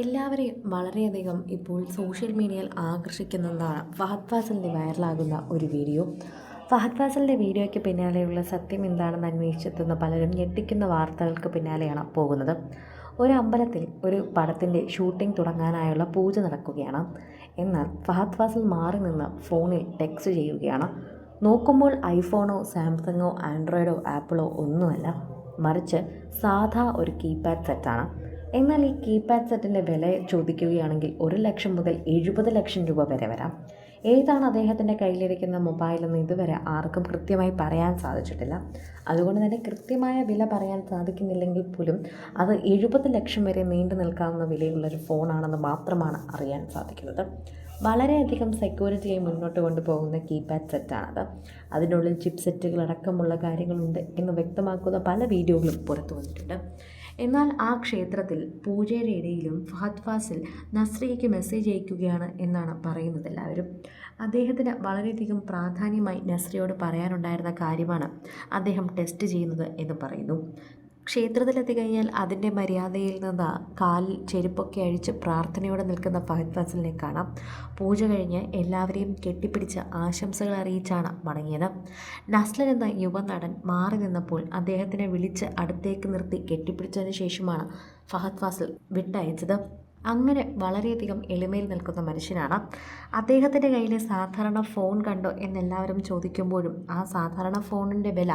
എല്ലാവരെയും വളരെയധികം ഇപ്പോൾ സോഷ്യൽ മീഡിയയിൽ ആകർഷിക്കുന്നതാണ് ഫഹദ് ഫാസലിന്റെ വൈറലാകുന്ന ഒരു വീഡിയോ. ഫഹദ് ഫാസലിന്റെ വീഡിയോയ്ക്ക് പിന്നാലെയുള്ള സത്യം എന്താണെന്ന് അന്വേഷിച്ചെത്തുന്ന പലരും ഞെട്ടിക്കുന്ന വാർത്തകൾക്ക് പിന്നാലെയാണ് പോകുന്നത്. ഒരു അമ്പലത്തിൽ ഒരു പടത്തിന്റെ ഷൂട്ടിംഗ് തുടങ്ങാനായുള്ള പൂജ നടക്കുകയാണ്. എന്നാൽ ഫഹദ് ഫാസൽ മാറി നിന്ന് ഫോണിൽ ടെക്സ്റ്റ് ചെയ്യുകയാണ്. നോക്കുമ്പോൾ ഐഫോണോ സാംസങ്ങോ ആൻഡ്രോയിഡോ ആപ്പിളോ ഒന്നുമല്ല. മറിച്ച് സാധാ ഒരു കീപാഡ് സെറ്റാണ്. എന്നാൽ ഈ കീപാഡ് സെറ്റിന്റെ വില ചോദിക്കുകയാണെങ്കിൽ ഒരു ലക്ഷം മുതൽ എഴുപത് ലക്ഷം രൂപ വരെ വരാം. ഏതാണ് അദ്ദേഹത്തിന്റെ കയ്യിലിരിക്കുന്ന മൊബൈൽ എന്ന് ഇതുവരെ ആർക്കും കൃത്യമായി പറയാൻ സാധിച്ചിട്ടില്ല. അതുകൊണ്ട് തന്നെ കൃത്യമായ വില പറയാൻ സാധിക്കുന്നില്ലെങ്കിൽ പോലും അത് എഴുപത് ലക്ഷം വരെ നീണ്ടു നിൽക്കാവുന്ന വിലയുള്ളൊരു ഫോണാണെന്ന് മാത്രമാണ് അറിയാൻ സാധിക്കുന്നത്. വളരെയധികം സെക്യൂരിറ്റിയായി മുന്നോട്ട് കൊണ്ടുപോകുന്ന കീപാഡ് സെറ്റാണത് അതിനുള്ളിൽ ചിപ്പ് സെറ്റുകൾ അടക്കമുള്ള കാര്യങ്ങളുണ്ട് എന്ന് വ്യക്തമാക്കുന്ന പല വീഡിയോകളും പുറത്തു വന്നിട്ടുണ്ട്. എന്നാൽ ആ ക്ഷേത്രത്തിൽ പൂജയുടെ ഇടയിലും ഫഹദ് ഫാസിൽ നസ്രിയയ്ക്ക് മെസ്സേജ് അയക്കുകയാണ് എന്നാണ് പറയുന്നത് എല്ലാവരും. അദ്ദേഹത്തിന് വളരെയധികം പ്രാധാന്യമായി നസ്രിയോട് പറയാനുണ്ടായിരുന്ന കാര്യമാണ് അദ്ദേഹം ടെസ്റ്റ് ചെയ്യുന്നത് എന്ന് പറയുന്നു. ക്ഷേത്രത്തിലെത്തി കഴിഞ്ഞാൽ അതിന്റെ മര്യാദയിൽ നിന്ന് കാൽ ചെരുപ്പൊക്കെ അഴിച്ച് പ്രാർത്ഥനയോടെ നിൽക്കുന്ന ഫഹദ് ഫസലിനെ കാണാം. പൂജ കഴിഞ്ഞ് എല്ലാവരെയും കെട്ടിപ്പിടിച്ച് ആശംസകൾ അറിയിച്ചാണ് മടങ്ങിയത്. നസ്ലൻ എന്ന യുവനടൻ മാറി നിന്നപ്പോൾ അദ്ദേഹത്തിനെ വിളിച്ച് അടുത്തേക്ക് നിർത്തി കെട്ടിപ്പിടിച്ചതിന് ശേഷമാണ് ഫഹദ് ഫാസിൽ വിട്ടയച്ചത്. അങ്ങനെ വളരെയധികം എളിമയിൽ നിൽക്കുന്ന മനുഷ്യനാണ്. അദ്ദേഹത്തിന്റെ കയ്യിലെ സാധാരണ ഫോൺ കണ്ടോ എന്നെല്ലാവരും ചോദിക്കുമ്പോഴും ആ സാധാരണ ഫോണിന്റെ വില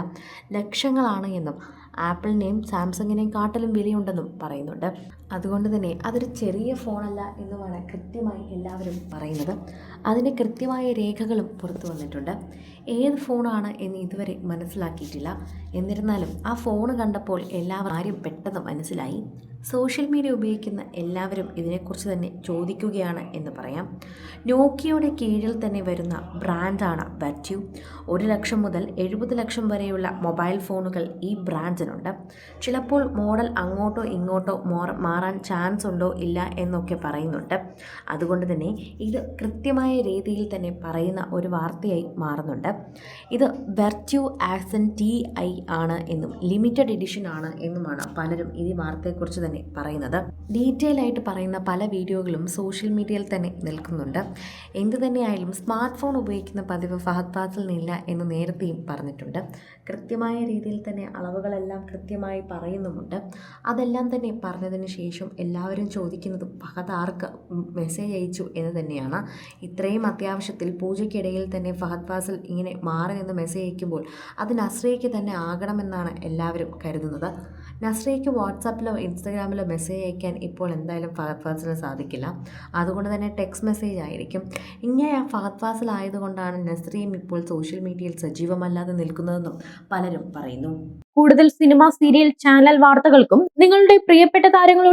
ലക്ഷങ്ങളാണ് എന്നും ആപ്പിളിനെയും സാംസങ്ങിനെയും കാട്ടിലും വിലയുണ്ടെന്നും പറയുന്നുണ്ട്. അതുകൊണ്ട് തന്നെ അതൊരു ചെറിയ ഫോണല്ല എന്നുമാണ് കൃത്യമായി എല്ലാവരും പറയുന്നത്. അതിന് കൃത്യമായ രേഖകളും പുറത്തു വന്നിട്ടുണ്ട്. ഏത് ഫോണാണ് എന്ന് ഇതുവരെ മനസ്സിലാക്കിയിട്ടില്ല. എന്നിരുന്നാലും ആ ഫോൺ കണ്ടപ്പോൾ എല്ലാവരും ആരും പെട്ടെന്ന് മനസ്സിലായി. സോഷ്യൽ മീഡിയ ഉപയോഗിക്കുന്ന എല്ലാവരും ഇതിനെക്കുറിച്ച് തന്നെ ചോദിക്കുകയാണ് എന്ന് പറയാം. നോക്കിയയുടെ കീഴിൽ തന്നെ വരുന്ന ബ്രാൻഡാണ് ബറ്റ്യു. ഒരു ലക്ഷം മുതൽ എഴുപത് ലക്ഷം വരെയുള്ള മൊബൈൽ ഫോണുകൾ ഈ ബ്രാൻഡിനുണ്ട്. ചിലപ്പോൾ മോഡൽ അങ്ങോട്ടോ ഇങ്ങോട്ടോ മോറ- മാറാൻ ചാൻസ് ഉണ്ടോ ഇല്ല എന്നൊക്കെ പറയുന്നുണ്ട്. അതുകൊണ്ട് തന്നെ ഇത് കൃത്യമായ രീതിയിൽ തന്നെ പറയുന്ന ഒരു വാർത്തയായി മാറുന്നുണ്ട്. ഇത് വെർച്യു ആക്സൻ ടി ഐ ആണ് എന്നും ലിമിറ്റഡ് എഡിഷൻ ആണ് എന്നുമാണ് പലരും ഈ വാർത്തയെക്കുറിച്ച് തന്നെ പറയുന്നത്. ഡീറ്റെയിൽ ആയിട്ട് പറയുന്ന പല വീഡിയോകളും സോഷ്യൽ മീഡിയയിൽ തന്നെ നിൽക്കുന്നുണ്ട്. എന്തു തന്നെയായാലും സ്മാർട്ട് ഫോൺ ഉപയോഗിക്കുന്ന പതിവ് ഫഹദ് ഫാസിൽ നിന്നില്ല എന്ന് നേരത്തെയും പറഞ്ഞിട്ടുണ്ട്. കൃത്യമായ രീതിയിൽ തന്നെ അളവുകളെല്ലാം കൃത്യമായി പറയുന്നുമുണ്ട്. അതെല്ലാം തന്നെ പറഞ്ഞതിന് ശേഷം എല്ലാവരും ചോദിക്കുന്നത് ഫഹദ് ആർക്ക് മെസ്സേജ് അയച്ചു എന്ന് തന്നെയാണ്. ഇത്രയും അത്യാവശ്യത്തിൽ പൂജയ്ക്കിടയിൽ തന്നെ ഫഹദ് ഫാസിൽ ഇങ്ങനെ മാറി നിന്ന് മെസ്സേജ് അയക്കുമ്പോൾ അത് നസ്രയ്ക്ക് തന്നെ ആകണമെന്നാണ് എല്ലാവരും കരുതുന്നത്. നസ്രയ്ക്ക് വാട്സാപ്പിലോ ഇൻസ്റ്റാഗ്രാമിലോ മെസ്സേജ് അയക്കാൻ ഇപ്പോൾ എന്തായാലും ഫഹദ് ഫാസിന് സാധിക്കില്ല. അതുകൊണ്ട് തന്നെ ടെക്സ്റ്റ് മെസ്സേജ് ആയിരിക്കും. ഇങ്ങനെ ഫഹദ് ഫാസിൽ ആയതുകൊണ്ടാണ് നസ്രിയും ഇപ്പോൾ സോഷ്യൽ മീഡിയയിൽ സജീവമല്ലാതെ നിൽക്കുന്നതെന്നും പലരും പറയുന്നു. കൂടുതൽ സിനിമ സീരിയൽ ചാനൽ വാർത്തകൾക്കും നിങ്ങളുടെ പ്രിയപ്പെട്ട താരങ്ങളുടെ